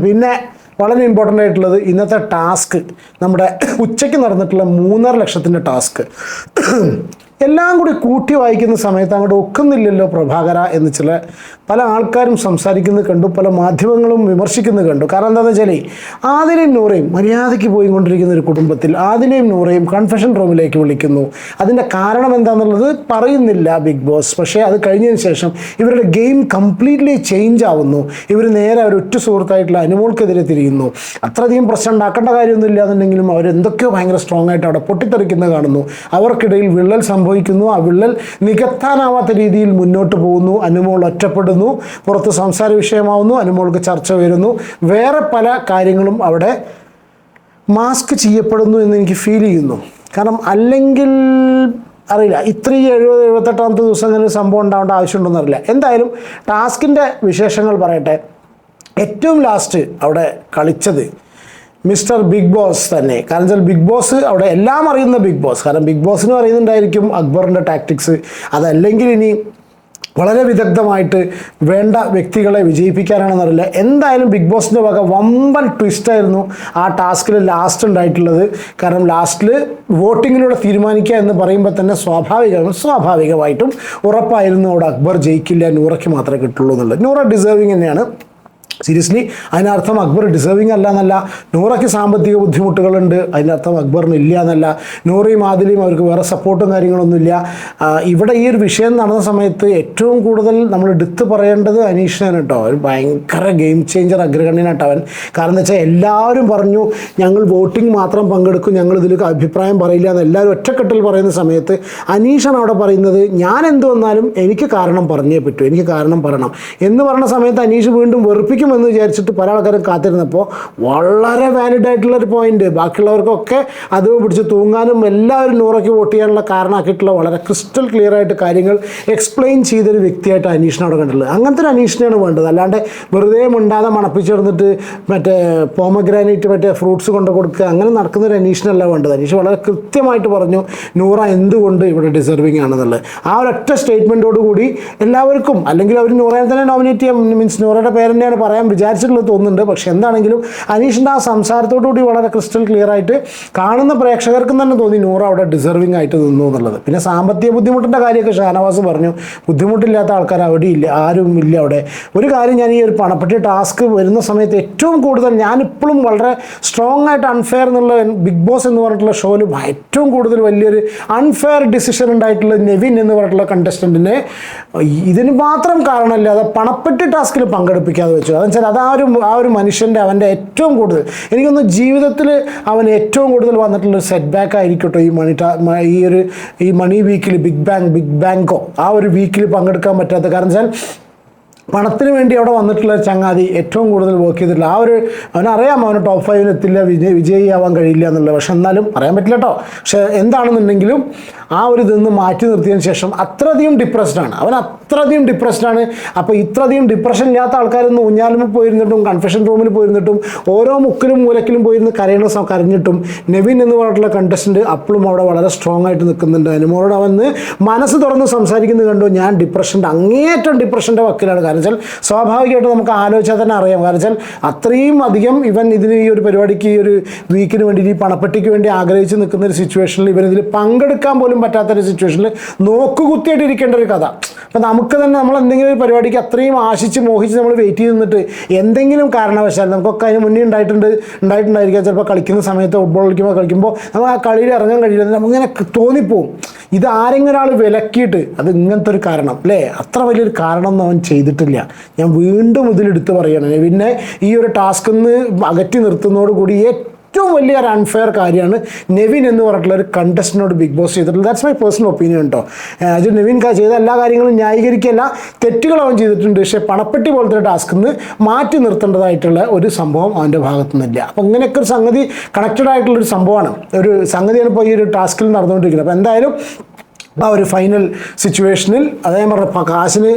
പിന്നെ വളരെ ഇമ്പോർട്ടന്റ് ആയിട്ടുള്ളത് ഇന്നത്തെ ടാസ്ക് നമ്മുടെ ഉച്ചയ്ക്ക് നടന്നിട്ടുള്ള മൂന്നര ലക്ഷത്തിന്റെ ടാസ്ക്. എല്ലാം കൂടി കൂട്ടി വായിക്കുന്ന സമയത്ത് അങ്ങോട്ട് ഒക്കുന്നില്ലല്ലോ പ്രഭാകര എന്ന് ചില പല ആൾക്കാരും സംസാരിക്കുന്നത് കണ്ടു പല മാധ്യമങ്ങളും വിമർശിക്കുന്നത് കണ്ടു. കാരണം എന്താണെന്ന് വെച്ചാൽ ആദിലേയും നൂറയും മര്യാദയ്ക്ക് പോയിക്കൊണ്ടിരിക്കുന്ന ഒരു കുടുംബത്തിൽ ആദിലേയും നൂറയും കൺഫെഷൻ റൂമിലേക്ക് വിളിക്കുന്നു. അതിന്റെ കാരണം എന്താണെന്നുള്ളത് പറയുന്നില്ല ബിഗ് ബോസ് പക്ഷേ അത് കഴിഞ്ഞതിന് ശേഷം ഇവരുടെ ഗെയിം കംപ്ലീറ്റ്ലി ചേഞ്ച് ആവുന്നു. ഇവർ നേരെ ഒരു ഒറ്റ സുഹൃത്തായിട്ടുള്ള അനുമോൾക്കെതിരെ തിരിയുന്നു. അത്രയധികം പ്രശ്നം ഉണ്ടാക്കേണ്ട കാര്യമൊന്നും ഇല്ലാന്നുണ്ടെങ്കിലും അവരെന്തൊക്കെയോ ഭയങ്കര സ്ട്രോങ് ആയിട്ട് അവിടെ പൊട്ടിത്തെറിക്കുന്നത് കാണുന്നു. അവർക്കിടയിൽ വിള്ളൽ സംഭവിക്കുന്നു. ആ വിള്ളൽ നികത്താനാവാത്ത രീതിയിൽ മുന്നോട്ട് പോകുന്നു. അനുമോൾ ഒറ്റപ്പെടുന്നു. പുറത്ത് സംസാര വിഷയമാവുന്നു. അനുമോൾക്ക് ചർച്ച വരുന്നു വേറെ പല കാര്യങ്ങളും അവിടെ മാസ്ക് ചെയ്യപ്പെടുന്നു എന്ന് എനിക്ക് ഫീൽ ചെയ്യുന്നു. കാരണം അല്ലെങ്കിൽ അറിയില്ല. ഇത്രയും എഴുപത് എഴുപത്തെട്ടാമത്തെ ദിവസം അങ്ങനെ ഒരു സംഭവം ഉണ്ടാവേണ്ട ആവശ്യമുണ്ടോയെന്ന് അറിയില്ല. എന്തായാലും ടാസ്കിന്റെ വിശേഷങ്ങൾ പറയട്ടെ. ഏറ്റവും ലാസ്റ്റ് അവിടെ കളിച്ചത് മിസ്റ്റർ ബിഗ് ബോസ് തന്നെ. കാരണം വെച്ചാൽ ബിഗ് ബോസ് അവിടെ എല്ലാം അറിയുന്ന ബിഗ് ബോസ്. കാരണം ബിഗ് ബോസിനും അറിയുന്നുണ്ടായിരിക്കും അക്ബറിന്റെ ടാക്ടിക്സ് അതല്ലെങ്കിൽ ഇനി വളരെ വിദഗ്ധമായിട്ട് വേണ്ട വ്യക്തികളെ വിജയിപ്പിക്കാനാണെന്നറിയില്ല. എന്തായാലും ബിഗ് ബോസിന്റെ വക വമ്പൻ ട്വിസ്റ്റായിരുന്നു ആ ടാസ്കിൽ ലാസ്റ്റ് ഉണ്ടായിട്ടുള്ളത്. കാരണം ലാസ്റ്റിൽ വോട്ടിങ്ങിലൂടെ തീരുമാനിക്കുക എന്ന് പറയുമ്പോൾ തന്നെ സ്വാഭാവികമാണ് സ്വാഭാവികമായിട്ടും ഉറപ്പായിരുന്നു അവിടെ അക്ബർ ജയിക്കില്ല നൂറയ്ക്ക് മാത്രമേ കിട്ടുള്ളൂ എന്നുള്ളത്. നൂറ ഡിസേർവിങ് തന്നെയാണ്. സീരിയസ്ലി അതിനർത്ഥം അക്ബർ ഡിസേർവിങ് അല്ല എന്നല്ല നൂറയ്ക്ക് സാമ്പത്തിക ബുദ്ധിമുട്ടുകളുണ്ട്. അതിനർത്ഥം അക്ബറിന് ഇല്ല എന്നല്ല നൂറയും ആദിലയും അവർക്ക് വേറെ സപ്പോർട്ടും കാര്യങ്ങളൊന്നും ഇല്ല ഇവിടെ ഈ ഒരു വിഷയം നടന്ന സമയത്ത് ഏറ്റവും കൂടുതൽ നമ്മൾ എടുത്ത് പറയേണ്ടത് അനീഷിനാണ് കേട്ടോ. ഒരു ഭയങ്കര ഗെയിം ചേഞ്ചർ അഗ്രഗണ്യനായിട്ട് അവൻ. കാരണം എന്താ വെച്ചാൽ എല്ലാവരും പറഞ്ഞു ഞങ്ങൾ വോട്ടിംഗ് മാത്രം പങ്കെടുക്കും. ഞങ്ങൾ ഇതിൽ അഭിപ്രായം പറയില്ല എന്ന് എല്ലാവരും ഒറ്റക്കെട്ടിൽ പറയുന്ന സമയത്ത് അനീഷാണ് അവിടെ പറയുന്നത് ഞാൻ എന്ത് വന്നാലും എനിക്ക് കാരണം പറഞ്ഞേ പറ്റൂ. എനിക്ക് കാരണം പറയണം. എന്ന് പറഞ്ഞ സമയത്ത് അനീഷ് വീണ്ടും വെറുപ്പിക്കുമെന്ന് വിചാരിച്ചിട്ട് പല ആൾക്കാരും കാത്തിരുന്നപ്പോൾ വളരെ വാലിഡ് ആയിട്ടുള്ള ഒരു പോയിന്റ് ബാക്കിയുള്ളവർക്കൊക്കെ അത് പിടിച്ച് തൂങ്ങാനും എല്ലാവരും നൂറയ്ക്ക് വോട്ട് ചെയ്യാനുള്ള കാരണമാക്കിയിട്ടുള്ള വളരെ ക്രിസ്റ്റൽ ക്ലിയർ ആയിട്ട് കാര്യങ്ങൾ എക്സ്പ്ലെയിൻ ചെയ്തൊരു വ്യക്തിയായിട്ട് അനീഷിനെ അവിടെ കണ്ടുള്ളത് അങ്ങനത്തെ ഒരു അനീഷിനെയാണ് വേണ്ടത്. അല്ലാണ്ട് വെറുതെ മിണ്ടാതെ മണപ്പിച്ചെടുത്തിട്ട് മറ്റേ പോമഗ്രാനൈറ്റ് മറ്റേ ഫ്രൂട്ട്സ് കൊണ്ട് കൊടുക്കുക അങ്ങനെ നടക്കുന്ന ഒരു അനീഷിനല്ല വേണ്ടത്. അനീഷ് വളരെ കൃത്യമായിട്ട് പറഞ്ഞു നൂറ എന്തുകൊണ്ട് ഇവിടെ ഡിസർവിങ് ആണെന്നുള്ളത്? ആ ഒരൊറ്റ സ്റ്റേറ്റ്മെന്റോട് കൂടി എല്ലാവർക്കും അല്ലെങ്കിൽ അവർ നൂറയെ തന്നെ നോമിനേറ്റ് ചെയ്യാം. മീൻസ് നൂറയുടെ പേര് തന്നെയാണ് പറയാൻ വിചാരിച്ചിട്ടുള്ളത് തോന്നുന്നുണ്ട്. പക്ഷെ എന്താണെങ്കിലും അനീഷിന്റെ ആ സംസാരത്തോടു കൂടി വളരെ ക്രിസ്റ്റൽ ക്ലിയർ ആയിട്ട് കാണുന്ന പ്രേക്ഷകർക്കും തന്നെ തോന്നി നൂറ് അവിടെ ഡിസർവിങ് ആയിട്ട് നിന്നു എന്നുള്ളത്. പിന്നെ സാമ്പത്തിക ബുദ്ധിമുട്ടിന്റെ കാര്യമൊക്കെ ഷാനവാസ് പറഞ്ഞു. ബുദ്ധിമുട്ടില്ലാത്ത ആൾക്കാർ അവിടെ ഇല്ല ആരും ഇല്ല അവിടെ. ഒരു കാര്യം ഞാൻ ഈ ഒരു പണപ്പെട്ടി ടാസ്ക് വരുന്ന സമയത്ത് ഏറ്റവും കൂടുതൽ ഞാനിപ്പോഴും വളരെ സ്ട്രോങ് ആയിട്ട് അൺഫെയർ എന്നുള്ള ബിഗ് ബോസ് എന്ന് പറഞ്ഞിട്ടുള്ള ഷോയിൽ ഏറ്റവും കൂടുതൽ വലിയൊരു അൺഫെയർ ഡിസിഷൻ ഉണ്ടായിട്ടുള്ള നെവിൻ എന്ന് പറഞ്ഞിട്ടുള്ള കണ്ടസ്റ്റന്റിനെ ഇതിന് മാത്രം കാരണമല്ല അത് പണപ്പെട്ടി ടാസ്കിൽ പങ്കെടുപ്പിക്കാതെ വെച്ചു. അതെന്ന് വെച്ചാൽ അത് ആ ഒരു ആ ഒരു മനുഷ്യന്റെ അവന്റെ ഏറ്റവും കൂടുതൽ എനിക്കൊന്ന് ജീവിതത്തിൽ അവൻ ഏറ്റവും കൂടുതൽ വന്നിട്ടുള്ള ഒരു സെറ്റ് ബാക്ക് ആയിരിക്കട്ടോ ഈ മണി ഈ ഒരു ഈ മണി വീക്കിൽ ബിഗ് ബാങ്ക് ബിഗ് ബാങ്കോ ആ ഒരു വീക്കിൽ പങ്കെടുക്കാൻ പറ്റാത്ത കാരണം വെച്ചാൽ പണത്തിന് വേണ്ടി അവിടെ വന്നിട്ടുള്ള ചങ്ങാതി ഏറ്റവും കൂടുതൽ വർക്ക് ചെയ്തിട്ടുള്ള ആ ഒരു അവനറിയാം അവന് ടോപ്പ് ഫൈവിൽ എത്തില്ല വിജയ വിജയിയാവാൻ കഴിയില്ല എന്നുള്ളത്. പക്ഷെ എന്നാലും പറയാൻ പറ്റില്ല കേട്ടോ പക്ഷെ എന്താണെന്നുണ്ടെങ്കിലും ആ ഒരു ഇതിൽ നിന്ന് മാറ്റി നിർത്തിയതിന് ശേഷം അത്രയധികം ഡിപ്രസ്ഡ് ആണ്. അവൻ അത്രയധികം ഡിപ്രസ്ഡ് ആണ്. അപ്പോൾ ഇത്രയധികം ഡിപ്രഷൻ ഇല്ലാത്ത ആൾക്കാരൊന്ന് ഊഞ്ഞാലും പോയിരുന്നിട്ടും കൺഫെഷൻ റൂമിൽ പോയിരുന്നിട്ടും ഓരോ മുക്കിലും മൂലക്കിലും പോയിരുന്ന് കരയണ സ- കരഞ്ഞിട്ടും നെവിൻ എന്ന് പറഞ്ഞിട്ടുള്ള കണ്ടസ്റ്റന്റ് അപ്പോഴും അവിടെ വളരെ സ്ട്രോങ് ആയിട്ട് നിൽക്കുന്നുണ്ട്. അനുമോളോട് അവന്ന് മനസ്സ് തുറന്ന് സംസാരിക്കുന്നത് കണ്ടു ഞാൻ ഡിപ്രഷന്റെ അങ്ങേയറ്റം ഡിപ്രഷന്റെ വക്കിലാണ്. കാരണം വെച്ചാൽ സ്വാഭാവികമായിട്ട് നമുക്ക് ആലോചിച്ചാൽ തന്നെ അറിയാം. കാരണം വെച്ചാൽ അത്രയും അധികം ഇവൻ ഇതിന് ഈ ഒരു പരിപാടിക്ക് ഈ ഒരു വീക്കിന് വേണ്ടി ഈ പണപ്പെട്ടിക്ക് വേണ്ടി ആഗ്രഹിച്ച് നിൽക്കുന്ന ഒരു സിറ്റുവേഷനിൽ ഇവൻ ഇതിൽ പങ്കെടുക്കാൻ പോലും പറ്റാത്ത ഒരു സിറ്റുവേഷനിൽ നോക്കുകുത്തിയായിട്ട് ഇരിക്കേണ്ട ഒരു കഥ. അപ്പം നമുക്ക് തന്നെ നമ്മൾ എന്തെങ്കിലും ഒരു പരിപാടിക്ക് അത്രയും ആശിച്ച് മോഹിച്ച് നമ്മൾ വെയിറ്റ് ചെയ്ത് നിന്നിട്ട് എന്തെങ്കിലും കാരണവശാൽ നമുക്കൊക്കെ അതിന് മുന്നേ ഉണ്ടായിട്ടുണ്ട് ഉണ്ടായിട്ടുണ്ടായിരിക്കാം. ചിലപ്പോൾ കളിക്കുന്ന സമയത്ത് ഫുട്ബോൾ കളിക്കുമ്പോൾ കളിക്കുമ്പോൾ നമുക്ക് ആ കളിയിൽ ഇറങ്ങാൻ കഴിയില്ല. നമുക്കിങ്ങനെ തോന്നിപ്പോവും. ഇത് ആരെങ്കിലും ഒരാൾ വിലക്കിയിട്ട് അത് ഇങ്ങനത്തെ ഒരു കാരണം അല്ലേ? അത്ര വലിയൊരു കാരണം ഒന്നും അവൻ ചെയ്തിട്ടില്ല. ഞാൻ വീണ്ടും ഇതിലെടുത്ത് പറയണം. പിന്നെ ഈ ഒരു ടാസ്കിൽ നിന്ന് അകറ്റി നിർത്തുന്നതോടുകൂടി ഏറ്റവും വലിയ ഒരു അൺഫെയർ കാര്യമാണ് നെവിൻ എന്ന് പറഞ്ഞിട്ടുള്ള ഒരു കണ്ടസ്റ്റിനോട് ബിഗ് ബോസ് ചെയ്തിട്ടുള്ളത്. ദാറ്റ്സ് മൈ പേഴ്സണൽ ഒപ്പീനിയൻ കേട്ടോ അത് നെവിൻ ചെയ്ത എല്ലാ കാര്യങ്ങളും ന്യായീകരിക്കല്ല തെറ്റുകൾ അവൻ ചെയ്തിട്ടുണ്ട്. പക്ഷേ പണപ്പെട്ടി പോലത്തെ ടാസ്കിൽ നിന്ന് മാറ്റി നിർത്തേണ്ടതായിട്ടുള്ള ഒരു സംഭവം അവന്റെ ഭാഗത്തു നിന്നില്ല. അപ്പോൾ ഇങ്ങനെയൊക്കെ ഒരു സംഗതി കണക്റ്റഡ് ആയിട്ടുള്ള ഒരു സംഭവമാണ്. ഒരു സംഗതിയാണ് ഇപ്പോൾ ഈ ഒരു ടാസ്കിൽ നടന്നുകൊണ്ടിരിക്കുന്നത്. അപ്പോൾ എന്തായാലും ആ ഒരു ഫൈനൽ സിറ്റുവേഷനിൽ അതേ പറഞ്ഞ കാശിന്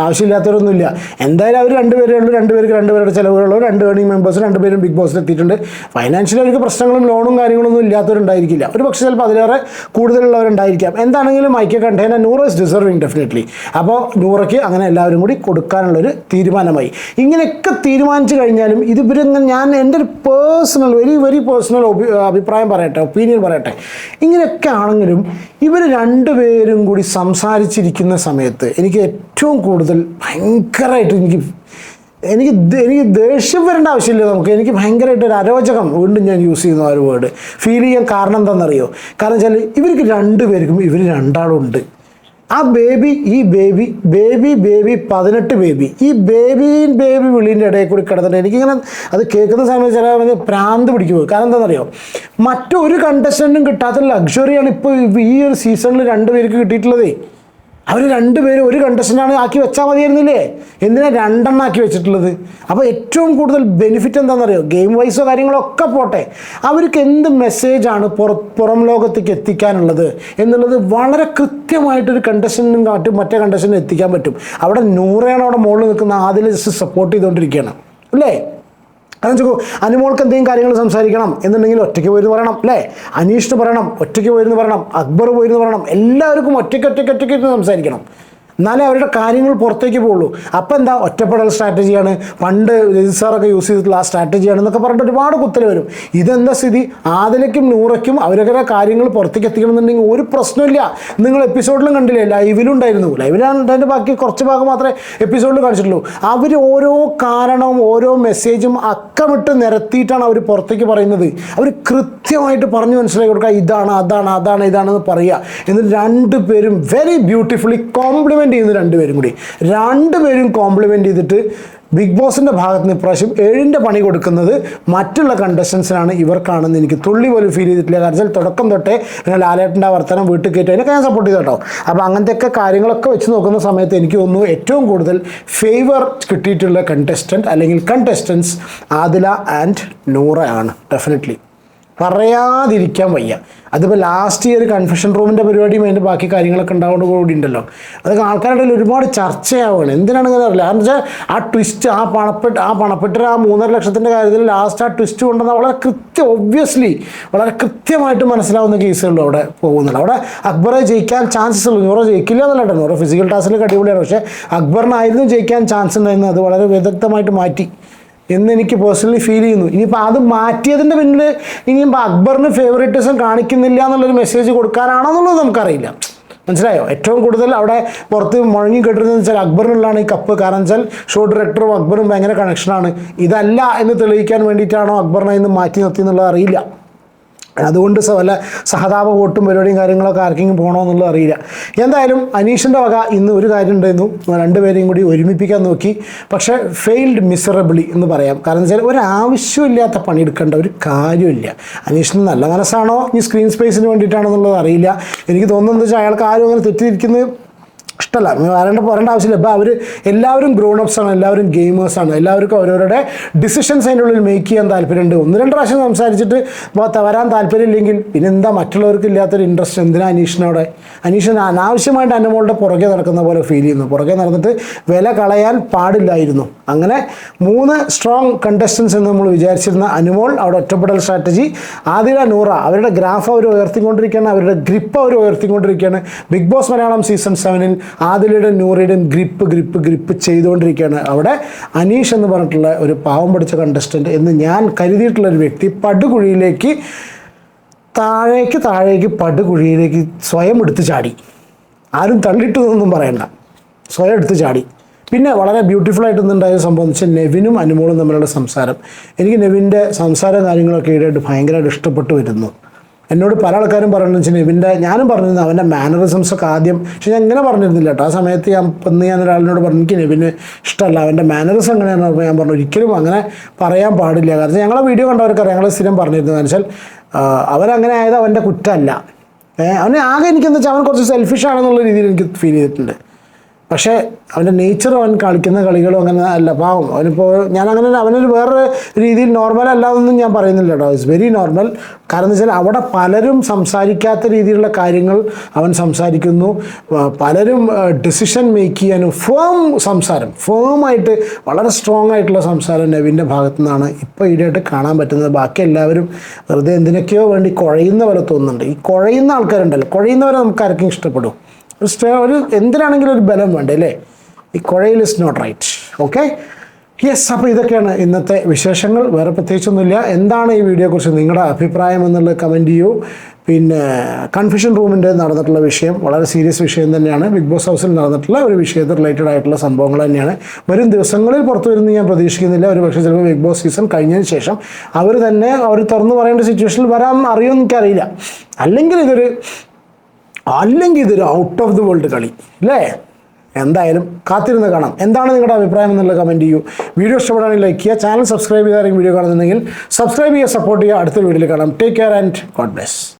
ആവശ്യമില്ലാത്തവരൊന്നുമില്ല. എന്തായാലും അവർ രണ്ടുപേരേ ഉള്ളൂ. രണ്ടുപേർക്ക് രണ്ടുപേരുടെ ചിലവുകളുള്ളൂ. രണ്ട് ഏണിംഗ് മെമ്പേഴ്സ് രണ്ടുപേരും ബിഗ് ബോസിൽ എത്തിയിട്ടുണ്ട്. ഫൈനാൻഷ്യലി അവർക്ക് പ്രശ്നങ്ങളും ലോണും കാര്യങ്ങളൊന്നും ഇല്ലാത്തവരുണ്ടായിരിക്കില്ല. ഒരു പക്ഷേ ചിലപ്പോൾ അതിലേറെ കൂടുതലുള്ളവരുണ്ടായിരിക്കാം. എന്താണെങ്കിലും ഐക്യ കണ്ടെയ്നർ നൂറ് ഇസ് ഡിസർവിങ് ഡെഫിനറ്റ്ലി അപ്പോൾ നൂറയ്ക്ക് അങ്ങനെ എല്ലാവരും കൂടി കൊടുക്കാനുള്ളൊരു തീരുമാനമായി. ഇങ്ങനെയൊക്കെ തീരുമാനിച്ചു കഴിഞ്ഞാലും ഇത് ഇവരിങ്ങനെ ഞാൻ എന്റെ ഒരു പേഴ്സണൽ വെരി വെരി പേഴ്സണൽ അഭിപ്രായം പറയട്ടെ ഒപ്പീനിയൻ പറയട്ടെ. ഇങ്ങനെയൊക്കെ ആണെങ്കിലും ഇവർ രണ്ടുപേരും കൂടി സംസാരിച്ചിരിക്കുന്ന സമയത്ത് എനിക്ക് ഏറ്റവും കൂടുതൽ ഭയങ്കരമായിട്ട് എനിക്ക് എനിക്ക് എനിക്ക് ദേഷ്യം വരേണ്ട ആവശ്യമില്ല നമുക്ക്. എനിക്ക് ഭയങ്കരമായിട്ട് ഒരു അരോചകം വീണ്ടും ഞാൻ യൂസ് ചെയ്യുന്ന ആ ഒരു വേർഡ് ഫീൽ ചെയ്യാൻ കാരണം എന്താണെന്നറിയോ? കാരണം വെച്ചാൽ ഇവർക്ക് രണ്ടുപേർക്കും ഇവർ രണ്ടാളും ഉണ്ട് ആ ബേബി ഈ ബേബി ബേബി ബേബി പതിനെട്ട് ബേബി ഈ ബേബി ബേബി വിളീന്റെ ഇടയിൽ കൂടി കിടന്നിട്ട് എനിക്കിങ്ങനെ അത് കേൾക്കുന്ന സമയത്ത് ചില പ്രാന്ത് പിടിക്കുമോ കാരണം എന്താണെന്നറിയോ? മറ്റൊരു കണ്ടസ്റ്റന്റും കിട്ടാത്ത ലക്ഷറിയാണ് ഇപ്പോൾ ഈ ഒരു സീസണിൽ രണ്ടുപേർക്ക് കിട്ടിയിട്ടുള്ളതേ. അവർ രണ്ടുപേരും ഒരു കണ്ടസ്റ്റന്റാണ് ആക്കി വെച്ചാൽ മതിയായിരുന്നില്ലേ? എന്തിനാണ് രണ്ടെണ്ണം ആക്കി വെച്ചിട്ടുള്ളത്? അപ്പോൾ ഏറ്റവും കൂടുതൽ ബെനിഫിറ്റ് എന്താണെന്നറിയോ? ഗെയിം വൈസോ കാര്യങ്ങളോ ഒക്കെ പോട്ടെ. അവർക്ക് എന്ത് മെസ്സേജാണ് പുറ പുറം ലോകത്തേക്ക് എത്തിക്കാനുള്ളത്? എന്നുള്ളത് വളരെ കൃത്യമായിട്ടൊരു കണ്ടസ്റ്റന്റിനും കാട്ടും മറ്റേ കണ്ടസ്റ്റന്റിനും എത്തിക്കാൻ പറ്റും. അവിടെ നൂറയാണ് അവിടെ മുകളിൽ നിൽക്കുന്ന ആദ്യം ജസ്റ്റ് സപ്പോർട്ട് ചെയ്തുകൊണ്ടിരിക്കുകയാണ് അല്ലേ? കാരണം വെച്ചോ അനുമോൾക്ക് എന്തെങ്കിലും കാര്യങ്ങൾ സംസാരിക്കണം എന്നുണ്ടെങ്കിൽ ഒറ്റയ്ക്ക് പോയിരുന്നു പറയണം അല്ലേ? അനീഷിന് പറയണം ഒറ്റയ്ക്ക് പോയിരുന്നു പറയണം അക്ബർ പോയിരുന്നു പറയണം എല്ലാവർക്കും ഒറ്റയ്ക്ക് ഒറ്റയ്ക്ക് ഒറ്റയ്ക്ക് സംസാരിക്കണം. എന്നാലേ അവരുടെ കാര്യങ്ങൾ പുറത്തേക്ക് പോകുള്ളൂ. അപ്പം എന്താ ഒറ്റപ്പെടൽ സ്ട്രാറ്റജിയാണ് പണ്ട് സാറൊക്കെ യൂസ് ചെയ്തിട്ടുള്ള ആ സ്ട്രാറ്റജിയാണ് എന്നൊക്കെ പറഞ്ഞിട്ട് ഒരുപാട് കുത്തൽ വരും. ഇതെന്താ സ്ഥിതി? ആദിലയ്ക്കും നൂറയ്ക്കും അവരവരുടെ കാര്യങ്ങൾ പുറത്തേക്ക് എത്തിക്കണമെന്നുണ്ടെങ്കിൽ ഒരു പ്രശ്നമില്ല നിങ്ങൾ എപ്പിസോഡിലും കണ്ടില്ലേ? ലൈവിലും ഉണ്ടായിരുന്നു. ലൈവിലാണ് അതിന്റെ ബാക്കി കുറച്ച് ഭാഗം മാത്രമേ എപ്പിസോഡിൽ കാണിച്ചിട്ടുള്ളൂ. അവർ ഓരോ കാരണവും ഓരോ മെസ്സേജും അക്കമിട്ട് നിരത്തിയിട്ടാണ് അവർ പുറത്തേക്ക് പറയുന്നത്. അവർ കൃത്യമായിട്ട് പറഞ്ഞു മനസ്സിലാക്കി കൊടുക്കുക. ഇതാണ് അതാണ് അതാണ് ഇതാണെന്ന് പറയുക. എന്നിട്ട് രണ്ട് പേരും വെരി ബ്യൂട്ടിഫുള്ളി കോംപ്ലിമെന്റ് ചെയ്യുന്നു രണ്ടുപേരും കൂടി. രണ്ടുപേരും കോംപ്ലിമെന്റ് ചെയ്തിട്ട് ബിഗ് ബോസിന്റെ ഭാഗത്ത് നിന്ന് ഇപ്രാവശ്യം ഏഴിന്റെ പണി കൊടുക്കുന്നത് മറ്റുള്ള കണ്ടസ്റ്റൻസിനാണ് ഇവർക്കാണെന്ന് എനിക്ക് തുള്ളി പോലും ഫീൽ ചെയ്തിട്ടില്ല. കാരണം തുടക്കം തൊട്ടേ പിന്നെ ലാലേട്ടന്റെ വർത്തനം വീട്ടിൽ കയറ്റി അതിനൊക്കെ ഞാൻ സപ്പോർട്ട് ചെയ്തു കേട്ടോ. അപ്പോൾ അങ്ങനത്തെയൊക്കെ കാര്യങ്ങളൊക്കെ വെച്ച് നോക്കുന്ന സമയത്ത് എനിക്ക് തോന്നുന്നു ഏറ്റവും കൂടുതൽ ഫേവർ കിട്ടിയിട്ടുള്ള കണ്ടസ്റ്റന്റ് അല്ലെങ്കിൽ കണ്ടസ്റ്റൻസ് ആദില ആൻഡ് നൂറ ആണ് ഡെഫിനറ്റ്ലി പറയാതിരിക്കാൻ വയ്യ. അതിപ്പോൾ ലാസ്റ്റ് ഇയർ കൺഫെഷൻ റൂമിന്റെ പരിപാടിയും അതിന്റെ ബാക്കി കാര്യങ്ങളൊക്കെ ഉണ്ടാവുന്നത് കൂടി ഉണ്ടല്ലോ അതൊക്കെ ആൾക്കാരുടെ ഒരുപാട് ചർച്ചയാവുകയാണ്. എന്തിനാണ് ഇങ്ങനെ അറിയില്ല. കാരണം വെച്ചാൽ ആ ട്വിസ്റ്റ് ആ പണപ്പെട്ട് ആ പണപ്പെട്ട് ആ മൂന്നര ലക്ഷത്തിന്റെ കാര്യത്തിൽ ലാസ്റ്റ് ആ ട്വിസ്റ്റ് കൊണ്ടുവന്ന വളരെ കൃത്യം ഒബ്വിയസ്ലി വളരെ കൃത്യമായിട്ട് മനസ്സിലാവുന്ന കേസുകളിലും അവിടെ പോകുന്നുണ്ട്. അവിടെ അക്ബറെ ജയിക്കാൻ ചാൻസസ് ഉള്ളൂ. നൂറോ ജയിക്കില്ല എന്നല്ല നൂറോ ഫിസിക്കൽ ടാസ്കിലൊക്കെ അടിപൊളിയാണ്. പക്ഷേ അക്ബറിനായിരുന്നു ജയിക്കാൻ ചാൻസ് ഉണ്ടായിരുന്നു അത് വളരെ വിദഗ്ധമായിട്ട് മാറ്റി. എന്ന് എനിക്ക് പേഴ്സണലി ഫീൽ ചെയ്യുന്നു. ഇനിയിപ്പോൾ അത് മാറ്റിയതിന്റെ പിന്നിൽ ഇനിയിപ്പോൾ അക്ബറിന് ഫേവറേറ്റിസം കാണിക്കുന്നില്ല എന്നുള്ളൊരു മെസ്സേജ് കൊടുക്കാനാണോ എന്നുള്ളത് നമുക്കറിയില്ല. മനസ്സിലായോ? ഏറ്റവും കൂടുതൽ അവിടെ പുറത്ത് മുഴങ്ങി കേട്ടിരുന്നത് വെച്ചാൽ അക്ബറിനുള്ളതാണ് ഈ കപ്പ്. കാരണം വെച്ചാൽ ഷോ ഡയറക്ടറും അക്ബറും ഭയങ്കര കണക്ഷനാണ് ഇതല്ല എന്ന് തെളിയിക്കാൻ വേണ്ടിയിട്ടാണോ അക്ബറിനെ ഇന്ന് മാറ്റി നിർത്തി എന്നുള്ളത് അറിയില്ല. അതുകൊണ്ട് വല്ല സഹതാപ വോട്ടും പരിപാടിയും കാര്യങ്ങളൊക്കെ ആർക്കെങ്കിലും പോകണോ എന്നുള്ളത് അറിയില്ല. എന്തായാലും അനീഷിന്റെ വക ഇന്ന് ഒരു കാര്യം ഉണ്ടായിരുന്നു. രണ്ടുപേരെയും കൂടി ഒരുമിപ്പിക്കാൻ നോക്കി. പക്ഷേ ഫെയിൽഡ് മിസറബിളി എന്ന് പറയാം. കാരണം വെച്ചാൽ ഒരു ആവശ്യമില്ലാത്ത പണിയെടുക്കേണ്ട ഒരു കാര്യമില്ല. അനീഷിന് നല്ല മനസ്സാണോ? ഈ സ്ക്രീൻ സ്പേസിന് വേണ്ടിയിട്ടാണോ എന്നുള്ളത് അറിയില്ല. എനിക്ക് തോന്നുന്നത് വെച്ചാൽ അയാൾക്ക് ആരും അങ്ങനെ തെറ്റിയിരിക്കുന്നത് ഇഷ്ടമല്ല വരേണ്ട പറയേണ്ട ആവശ്യമില്ല. ഇപ്പോൾ അവർ എല്ലാവരും ഗ്രോൺ അപ്സ് ആണ് എല്ലാവരും ഗെയിമേഴ്സ് ആണ്. എല്ലാവർക്കും അവരവരുടെ ഡിസിഷൻസ് അതിന്റെ ഉള്ളിൽ മേക്ക് ചെയ്യാൻ താല്പര്യമുണ്ട്. ഒന്ന് രണ്ട് പ്രാവശ്യം സംസാരിച്ചിട്ട് വരാൻ താല്പര്യമില്ലെങ്കിൽ പിന്നെ എന്താ മറ്റുള്ളവർക്ക് ഇല്ലാത്തൊരു ഇൻട്രസ്റ്റ് എന്തിനാ അനീഷിനോടെ അനീഷൻ അനാവശ്യമായിട്ട് അനുമോളുടെ പുറകെ നടക്കുന്ന പോലെ ഫീൽ ചെയ്യുന്നു. പുറകെ നടന്നിട്ട് വില കളയാൻ പാടില്ലായിരുന്നു. അങ്ങനെ മൂന്ന് സ്ട്രോങ് കണ്ടസ്റ്റൻസ് എന്ന് നമ്മൾ വിചാരിച്ചിരുന്ന അനുമോൾ അവിടെ ഒറ്റപ്പെടൽ സ്ട്രാറ്റജി ആദില നൂറ അവരുടെ ഗ്രാഫ് അവർ ഉയർത്തിക്കൊണ്ടിരിക്കുകയാണ് അവരുടെ ഗ്രിപ്പ് അവർ ഉയർത്തിക്കൊണ്ടിരിക്കുകയാണ്. ബിഗ് ബോസ് മലയാളം സീസൺ സെവനിൽ ആദിലയുടെയും നൂറയുടെയും ഗ്രിപ്പ് ഗ്രിപ്പ് ഗ്രിപ്പ് ചെയ്തുകൊണ്ടിരിക്കുകയാണ്. അവിടെ അനീഷ് എന്ന് പറഞ്ഞിട്ടുള്ള ഒരു പാവം പഠിച്ച കണ്ടസ്റ്റന്റ് എന്ന് ഞാൻ കരുതിയിട്ടുള്ള ഒരു വ്യക്തി പടുകുഴിയിലേക്ക് താഴേക്ക് താഴേക്ക് പടുകുഴിയിലേക്ക് സ്വയം എടുത്ത് ചാടി. ആരും തള്ളിയിട്ടതൊന്നും പറയണ്ട. സ്വയം എടുത്ത് ചാടി. പിന്നെ വളരെ ബ്യൂട്ടിഫുൾ ആയിട്ട് ഇന്നുണ്ടായ സംഭവം വെച്ചാൽ നെവിനും അനുമോളും തമ്മിലുള്ള സംസാരം. എനിക്ക് നെവിന്റെ സംസാര കാര്യങ്ങളൊക്കെ ഈടായിട്ട് ഭയങ്കരമായിട്ട് ഇഷ്ടപ്പെട്ടു വരുന്നു. എന്നോട് പല ആൾക്കാരും പറയുന്നത് വെച്ചാൽ നെവിന്റെ ഞാനും പറഞ്ഞിരുന്നു അവന്റെ മാനറിസംസ് ഒക്കെ ആദ്യം പക്ഷെ ഞാൻ ഇങ്ങനെ പറഞ്ഞിരുന്നില്ല കേട്ടോ. ആ സമയത്ത് ഞാൻ ഇന്ന് ഞാൻ ഒരാളിനോട് പറഞ്ഞു എനിക്ക് നെവിന് ഇഷ്ടമല്ല അവന്റെ മാനറിസ് എങ്ങനെയാണെന്ന് ഞാൻ പറഞ്ഞു ഒരിക്കലും അങ്ങനെ പറയാൻ പാടില്ല. കാരണം ഞങ്ങളെ വീഡിയോ കണ്ടവർക്കറിയാം ഞങ്ങൾ സ്ഥിരം പറഞ്ഞിരുന്നു എന്ന് വെച്ചാൽ അവരങ്ങനെ ആയത് അവന്റെ കുറ്റമല്ല. അവനെ ആകെ എനിക്കെന്താ വെച്ചാൽ അവൻ കുറച്ച് സെൽഫിഷ് ആണെന്നുള്ള രീതിയിൽ എനിക്ക് ഫീൽ ചെയ്തിട്ടുണ്ട്. പക്ഷേ അവന്റെ നേച്ചർ അവൻ കളിക്കുന്ന കളികളും അങ്ങനെ അല്ല. പാവം. അവനിപ്പോൾ ഞാൻ അങ്ങനെ അവനൊരു വേറെ രീതിയിൽ നോർമൽ അല്ലാതൊന്നും ഞാൻ പറയുന്നില്ല കേട്ടോ. ഇറ്റ്സ് വെരി നോർമൽ കാരണം എന്ന് വെച്ചാൽ അവിടെ പലരും സംസാരിക്കാത്ത രീതിയിലുള്ള കാര്യങ്ങൾ അവൻ സംസാരിക്കുന്നു. പലരും ഡിസിഷൻ മേക്ക് ചെയ്യാനും ഫേം സംസാരം ഫേമായിട്ട് വളരെ സ്ട്രോങ് ആയിട്ടുള്ള സംസാരം നവീന്റെ ഭാഗത്തു നിന്നാണ് ഇപ്പോൾ ഈടായിട്ട് കാണാൻ പറ്റുന്നത്. ബാക്കി എല്ലാവരും വെറുതെ എന്തിനൊക്കെയോ വേണ്ടി കുഴയുന്ന പോലെ തോന്നുന്നുണ്ട്. ഈ കുഴയുന്ന ആൾക്കാരുണ്ടല്ലോ. കുഴയുന്നവരെ നമുക്ക് ആർക്കും ഇഷ്ടപ്പെടും ഒരു സ്ട്രേ ഒരു എന്തിനാണെങ്കിലും ഒരു ബലം വേണ്ടേ അല്ലേ? ഈ കുഴയിൽ is not right okay yes അപ്പോൾ ഇതൊക്കെയാണ് ഇന്നത്തെ വിശേഷങ്ങൾ. വേറെ പ്രത്യേകിച്ചൊന്നുമില്ല. എന്താണ് ഈ വീഡിയോയെക്കുറിച്ച് നിങ്ങളുടെ അഭിപ്രായം എന്നുള്ളത് കമന്റ് ചെയ്യൂ. പിന്നെ കൺഫ്യൂഷൻ റൂമിന്റെ നടന്നിട്ടുള്ള വിഷയം വളരെ സീരിയസ് വിഷയം തന്നെയാണ്. ബിഗ് ബോസ് ഹൗസിൽ നടന്നിട്ടുള്ള ഒരു വിഷയത്തിൽ റിലേറ്റഡ് ആയിട്ടുള്ള സംഭവങ്ങൾ തന്നെയാണ്. വരും ദിവസങ്ങളിൽ പുറത്തു വരുന്ന ഞാൻ പ്രതീക്ഷിക്കുന്നില്ല. ഒരു പക്ഷേ ചിലപ്പോൾ ബിഗ് ബോസ് സീസൺ കഴിഞ്ഞതിന് ശേഷം അവർ തന്നെ അവർ തുറന്നു പറയേണ്ട സിറ്റുവേഷനിൽ വരാൻ അറിയുമെന്ന് എനിക്കറിയില്ല. അല്ലെങ്കിൽ ഇതൊരു അല്ലെങ്കിൽ ഇതൊരു ഔട്ട് ഓഫ് ദി വേൾഡ് കളി അല്ലേ എന്തായാലും കാത്തിരുന്ന് കാണാം. എന്താണ് നിങ്ങളുടെ അഭിപ്രായം എന്നുള്ള കമന്റ് ചെയ്യൂ. വീഡിയോ ഇഷ്ടപ്പെടാണെങ്കിൽ ലൈക്ക് ചെയ്യുക ചാനൽ സബ്സ്ക്രൈബ് ചെയ്തായിരിക്കും വീഡിയോ കാണുന്നുണ്ടെങ്കിൽ സബ്സ്ക്രൈബ് ചെയ്യുക സപ്പോർട്ട് ചെയ്യുക. അടുത്ത വീഡിയോയിൽ കാണാം. Take care and god bless